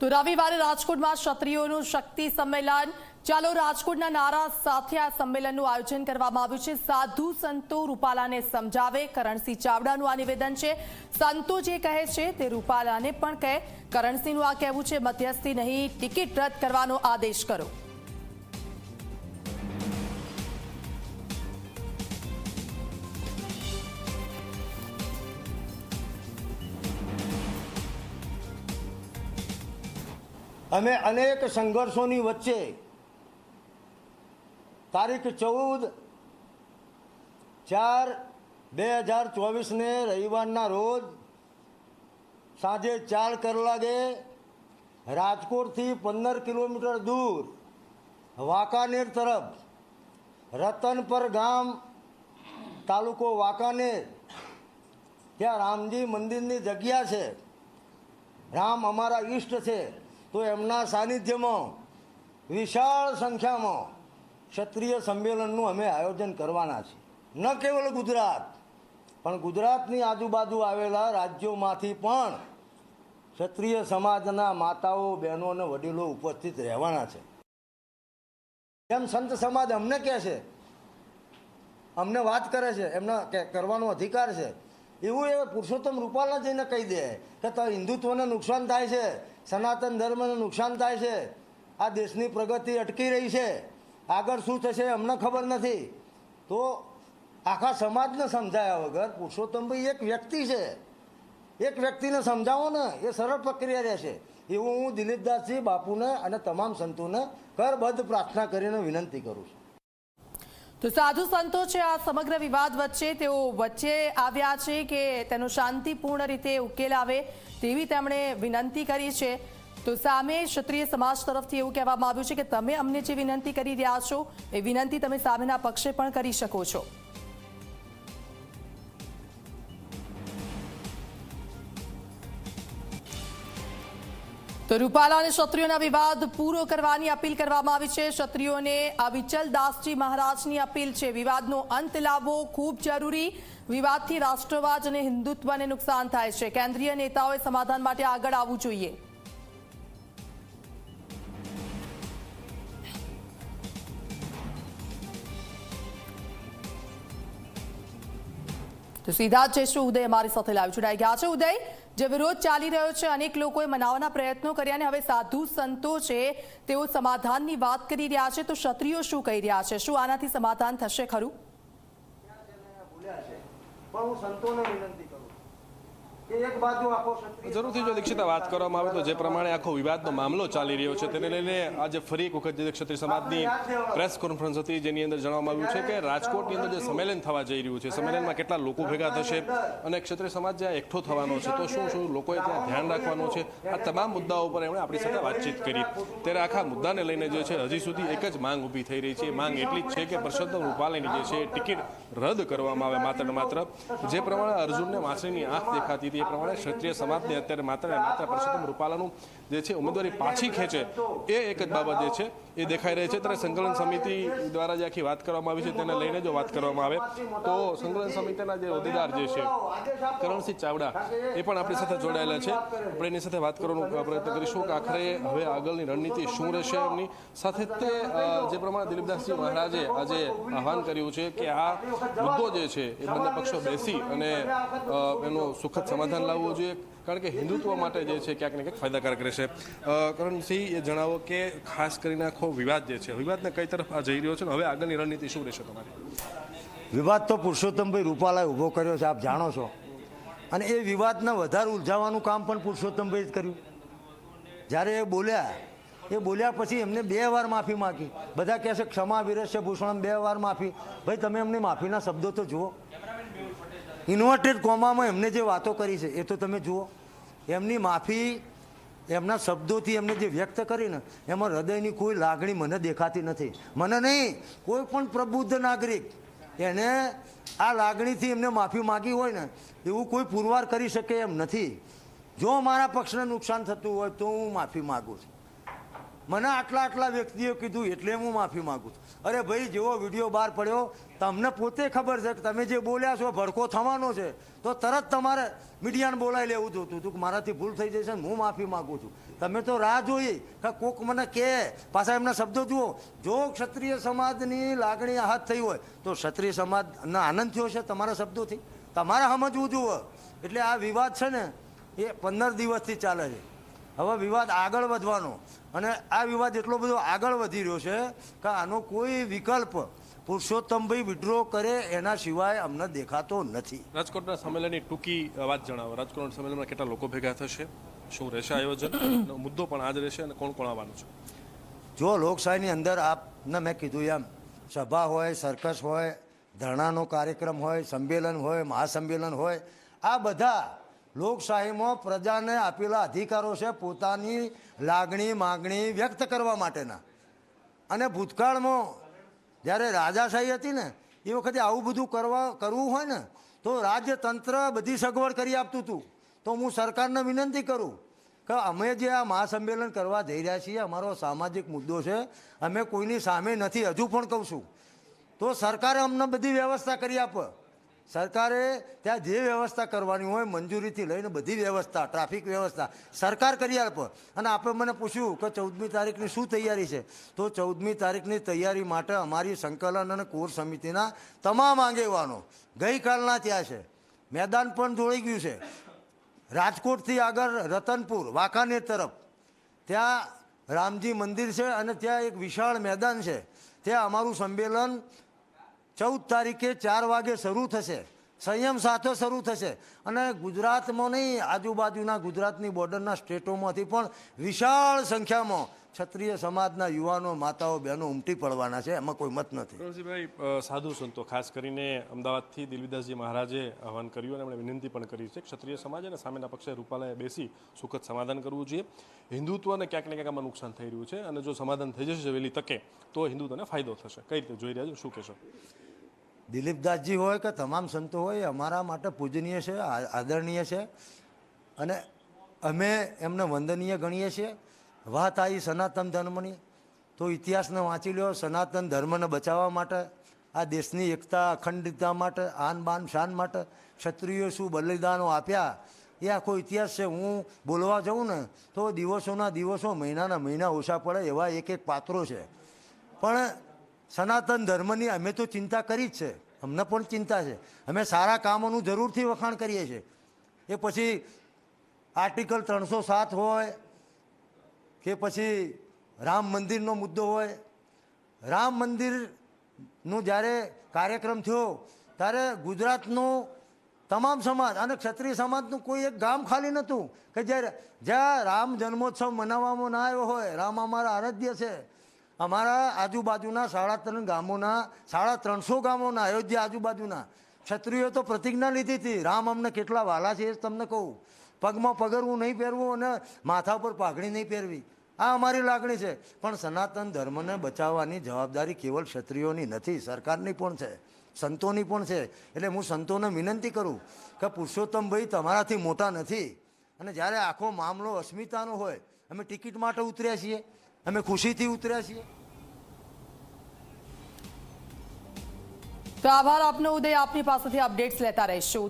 તો રવિવારે રાજકોટમાં ક્ષત્રિયોનું શક્તિ સંમેલન. ચાલો રાજકોટના નારા સાથે આ સંમેલનનું આયોજન કરવામાં આવ્યું છે. સાધુ સંતો રૂપાલાને સમજાવે કરણસિંહ ચાવડાનું આ નિવેદન છે. સંતો જે કહે છે તે રૂપાલાને પણ કહે. કરણસિંહનું આ કહેવું છે, મધ્યસ્થી નહીં, ટિકિટ રદ કરવાનો આદેશ કરો. અમે અનેક સંઘર્ષોની વચ્ચે તારીખ ચૌદ ચાર બે હજાર ચોવીસને રવિવારના રોજ સાંજે ચાર કલાકે રાજકોટથી પંદર કિલોમીટર દૂર વાંકાનેર તરફ રતનપર ગામ તાલુકો વાંકાનેર, ત્યાં રામજી મંદિરની જગ્યા છે. રામ અમારા ઈષ્ટ છે. તો એમના સાનિધ્યમાં વિશાળ સંખ્યામાં ક્ષત્રિય સંમેલનનું અમે આયોજન કરવાના છીએ. ન કેવળ ગુજરાત, પણ ગુજરાતની આજુબાજુ આવેલા રાજ્યોમાંથી પણ ક્ષત્રિય સમાજના માતાઓ, બહેનો અને વડીલો ઉપસ્થિત રહેવાના છે. એમ સંત સમાજ અમને કહે છે, અમને વાત કરે છે, એમના કરવાનો અધિકાર છે એવું એ પુરુષોત્તમ રૂપાલા જઈને કહી દે કે હિન્દુત્વને નુકસાન થાય છે, સનાતન ધર્મને નુકસાન થાય છે, આ દેશની પ્રગતિ અટકી રહી છે, આગળ શું થશે અમને ખબર નથી. તો આખા સમાજને સમજાયા વગર પુરુષોત્તમભાઈ એક વ્યક્તિ છે. એક વ્યક્તિને સમજાવો ને, એ સરળ પ્રક્રિયા રહેશે. એવું હું દિલીપદાસજી બાપુને અને તમામ સંતોને કરબદ્ધ પ્રાર્થના કરીને વિનંતી કરું છું. તો સાધુ સંતો છે આ સમગ્ર વિવાદ વચ્ચે, તેઓ વચ્ચે આવ્યા છે કે તેનો શાંતિપૂર્ણ રીતે ઉકેલ આવે તેવી તેમણે વિનંતી કરી છે. તો સામે ક્ષત્રિય સમાજ તરફથી એવું કહેવામાં આવ્યું છે કે તમે અમને જે વિનંતી કરી રહ્યા છો, એ વિનંતી તમે સામેના પક્ષે પણ કરી શકો છો. તો રૂપાલા અને ક્ષત્રિયોના વિવાદ પૂરો કરવાની અપીલ કરવામાં આવી છે. ક્ષત્રિયોને આ વિચલદાસજી મહારાજની અપીલ છે. વિવાદનો અંત લાવવો ખૂબ જરૂરી. વિવાદથી રાષ્ટ્રવાદ અને હિન્દુત્વને નુકસાન થાય છે. કેન્દ્રીય નેતાઓએ સમાધાન માટે આગળ આવવું જોઈએ. તો સીધા જ જઈશું ઉદય અમારી સાથે લાઈવ જોડાઈ ગયા છે. ઉદય, જે વિરોધ ચાલી રહ્યો છે, અનેક લોકોએ મનાવવાના પ્રયત્નો કર્યા અને હવે સાધુ સંતો છે, તેઓ સમાધાનની વાત કરી રહ્યા છે. તો ક્ષત્રિયો શું કહી રહ્યા છે? શું આનાથી સમાધાન થશે ખરું? પણ હું સંતોને વિનંતી કરું કે એક બાજુ આખો ક્ષત્રિય જરૂરથી જો દીક્ષિતા વાત કરવામાં આવે તો જે પ્રમાણે આખો વિવાદનો મામલો ચાલી રહ્યો છે તેને લઈને આજે ફરી એક વખત જે ક્ષત્રિય સમાજની પ્રેસ કોન્ફરન્સ હતી જેની અંદર જણાવવામાં આવ્યું છે કે રાજકોટની અંદર જે સંમેલન થવા જઈ રહ્યું છે સંમેલનમાં કેટલા લોકો ભેગા થશે અને ક્ષત્રિય સમાજ જ્યાં એકઠો થવાનો છે તો શું શું લોકોએ ત્યાં ધ્યાન રાખવાનું છે? આ તમામ મુદ્દાઓ ઉપર એમણે આપણી સાથે વાતચીત કરી. ત્યારે આખા મુદ્દાને લઈને જે છે હજી સુધી એક જ માંગ ઊભી થઈ રહી છે. માંગ એટલી જ છે કે પરસોત્તમ રૂપાલાની જે છે ટિકિટ રદ કરવામાં આવે માત્ર ને માત્ર. જે પ્રમાણે અર્જુનને માછલીની આંખ દેખાતી હતી એ પ્રમાણે ક્ષત્રિય સમાજને અત્યારે માત્ર ને માત્ર પરસોત્તમ રૂપાલાનું જે છે ઉમેદવારી પાછી ખેંચે એ એક જ બાબત જે છે, એ દેખાઈ રહી છે. ત્યારે સંકલન સમિતિ દ્વારા જે આખી વાત કરવામાં આવી છે, તેને લઈને જો વાત કરવામાં આવે, તો સંકલન સમિતિના જે હોદ્દેદાર જે છે, કરણસિંહ ચાવડા એ પણ આપણી સાથે જોડાયેલા છે. આપણે એની સાથે વાત કરવાનો પ્રયત્ન કરીશું કે આખરે હવે આગળની રણનીતિ શું રહેશે એમની. સાથે તે જે પ્રમાણે દિલીપદાસજી મહારાજે આજે આહવાન કર્યું છે કે આ મુદ્દો જે છે, એ બંને પક્ષો બેસી અને એનું સુખદ સમાધાન લાવવું જોઈએ. કારણ કે હિન્દુત્વ માટે જે છે ક્યાંક ને ક્યાંક ફાયદાકારક રહેશે. કરણસિંહ એ જણાવો કે ખાસ કરીને આખો વિવાદ જે છે, વિવાદને કઈ તરફ આ જઈ રહ્યો છે ને હવે આગળની રણનીતિ શું રહેશે તમારી? વિવાદ તો પુરુષોત્તમભાઈ રૂપાલાએ ઊભો કર્યો છે, આપ જાણો છો. અને એ વિવાદને વધારે ઉલઝાવવાનું કામ પણ પુરુષોત્તમભાઈ જ કર્યું. જ્યારે એ બોલ્યા એ બોલ્યા પછી એમને બે વાર માફી માગી. બધા કહે છે, ક્ષમા, વિરસ્ય ભૂષણ બે વાર માફી. ભાઈ, તમે એમની માફીના શબ્દો તો જુઓ. ઇન્વર્ટેડ કોમામાં એમને જે વાતો કરી છે, એ તો તમે જુઓ. એમની માફી એમના શબ્દોથી એમને જે વ્યક્ત કરીને એમાં હૃદયની કોઈ લાગણી મને દેખાતી નથી. મને નહીં, કોઈ પણ પ્રબુદ્ધ નાગરિક એને આ લાગણીથી એમને માફી માગી હોય ને, એવું કોઈ પુરવાર કરી શકે એમ નથી. જો મારા પક્ષને નુકસાન થતું હોય તો હું માફી માગું છું. મને આટલા આટલા વ્યક્તિઓ કીધું એટલે હું માફી માગું છું. અરે ભાઈ, જેવો વીડિયો બહાર પડ્યો, તમને પોતે ખબર છે કે તમે જે બોલ્યા છો, ભડકો થવાનો છે, તો તરત તમારે મીડિયાને બોલાવી લેવું જોતું હતું કે મારાથી ભૂલ થઈ જશે ને હું માફી માગું છું. તમે તો રાહ જોઈ કે કોક મને કહે પાછા એમના શબ્દો જુઓ. જો ક્ષત્રિય સમાજની લાગણી હાથ થઈ હોય, તો ક્ષત્રિય સમાજનો આનંદ થયો છે તમારા શબ્દોથી? તમારે સમજવું જુઓ એટલે આ વિવાદ છે ને, એ પંદર દિવસથી ચાલે છે. હવે વિવાદ આગળ વધવાનો. અને આ વિવાદ એટલો બધો આગળ વધી રહ્યો છે કે આનો કોઈ વિકલ્પ પુરુષોત્તમભાઈ વિડ્રો કરે એના સિવાય અમને દેખાતો નથી. રાજકોટના સંમેલનની ટૂંકી વાત જણાવો. રાજકોટ સંમેલનમાં કેટલા લોકો ભેગા થશે? શું રહેશે આયોજન? મુદ્દો પણ આજ રહેશે અને કોણ કોણ આવવાનું છે? જો લોકશાહીની અંદર આપને મેં કીધું એમ સભા હોય સર્કસ હોય ધરણાનો કાર્યક્રમ હોય સંમેલન હોય મહાસંમેલન હોય આ બધા લોકશાહીમાં પ્રજાને આપેલા અધિકારો છે પોતાની લાગણી, માગણી વ્યક્ત કરવા માટેના. અને ભૂતકાળમાં જ્યારે રાજાશાહી હતી ને, એ વખતે આવું બધું કરવા, કરવું હોય ને, તો રાજ્યતંત્ર બધી સગવડ કરી આપતું હતું. તો હું સરકારને વિનંતી કરું કે અમે જે આ મહાસંમેલન કરવા જઈ રહ્યા છીએ, અમારો સામાજિક મુદ્દો છે, અમે કોઈની સામે નથી, હજુ પણ કહું છું. તો સરકારે અમને બધી વ્યવસ્થા કરી આપે. સરકારે ત્યાં જે વ્યવસ્થા કરવાની હોય, મંજૂરીથી લઈને બધી વ્યવસ્થા, ટ્રાફિક વ્યવસ્થા, સરકાર કરી આપે. અને આપણે મને પૂછ્યું કે ચૌદમી તારીખની શું તૈયારી છે? તો ચૌદમી તારીખની તૈયારી માટે અમારી સંકલન અને કોર સમિતિના તમામ આગેવાનો ગઈકાલના ત્યાં છે. મેદાન પણ જોડાઈ ગયું છે. રાજકોટથી આગળ રતનપુર, વાંકાનેર તરફ. ત્યાં રામજી મંદિર છે અને ત્યાં એક વિશાળ મેદાન છે. ત્યાં અમારું સંમેલન ચૌદ તારીખે ચાર વાગે શરૂ થશે. સંયમ સાથે શરૂ થશે. અને ગુજરાતમાં નહીં, આજુબાજુના ગુજરાતની બોર્ડરના સ્ટેટોમાંથી પણ વિશાળ સંખ્યામાં ક્ષત્રિય સમાજના યુવાનો માતાઓ, બહેનો ઉમટી પડવાના છે. એમાં કોઈ મત નથી. સાધુ સંતો, ખાસ કરીને અમદાવાદથી દિલવિદાસજી મહારાજે આહવાન કર્યું અને એમણે વિનંતી પણ કરી છે. ક્ષત્રિય સમાજ અને સામેના પક્ષે રૂપાલાએ બેસી સુખદ સમાધાન કરવું જોઈએ. હિન્દુત્વને ક્યાંક ને ક્યાંક આમાં નુકસાન થઈ રહ્યું છે. અને જો સમાધાન થઈ જશે વહેલી તકે, તો હિન્દુત્વને ફાયદો થશે. કઈ રીતે જોઈ રહ્યા છો? શું કહેશો? દિલીપદાસજી હોય કે તમામ સંતો હોય અમારા માટે પૂજનીય છે આદરણીય છે. અને અમે એમને વંદનીય ગણીએ છીએ. વાત આવી સનાતન ધર્મની, તો ઇતિહાસને વાંચી લ્યો. સનાતન ધર્મને બચાવવા માટે, આ દેશની એકતા, અખંડિતતા માટે, આન બાન શાન માટે ક્ષત્રિયો શું બલિદાનો આપ્યા? એ આખો ઇતિહાસ છે. હું બોલવા જાઉં ને, તો દિવસોના દિવસો, મહિનાના મહિના ઓછા પડે એવા એક એક પાત્રો છે. પણ સનાતન ધર્મની અમે તો ચિંતા કરી જ છે. અમને પણ ચિંતા છે. અમે સારા કામોનું જરૂરથી વખાણ કરીએ છીએ. એ પછી આર્ટિકલ ત્રણસો સાત હોય કે પછી રામ મંદિરનો મુદ્દો હોય. રામ મંદિરનું જ્યારે કાર્યક્રમ થયો, ત્યારે ગુજરાતનું તમામ સમાજ અને ક્ષત્રિય સમાજનું કોઈ એક ગામ ખાલી નહોતું. કે જ્યારે જ્યાં રામ જન્મોત્સવ મનાવવામાં ના આવ્યો હોય, રામ અમારા આરાધ્ય છે. અમારા આજુબાજુના સાડા ત્રણ ગામોના, સાડા ત્રણસો ગામોના, અયોધ્યા આજુબાજુના. ક્ષત્રિયો તો પ્રતિજ્ઞા લીધી હતી, રામ, અમને કેટલા વાલા છે એ તમને કહું. પગમાં પગરવું નહીં પહેરવું અને માથા ઉપર પાઘડી નહીં પહેરવી. આ અમારી લાગણી છે. પણ સનાતન ધર્મને બચાવવાની જવાબદારી કેવલ ક્ષત્રિયોની નથી, સરકારની પણ છે, સંતોની પણ છે. એટલે હું સંતોને વિનંતી કરું કે પુરુષોત્તમભાઈ તમારાથી મોટા નથી. અને જ્યારે આખો મામલો અસ્મિતાનો હોય, અમે ટિકિટ માટે ઉતર્યા છીએ. અમે ખુશીથી ઉતર્યા છીએ. તો આભાર આપનો ઉદય આપની પાસેથી અપડેટ્સ લેતા રહીશું.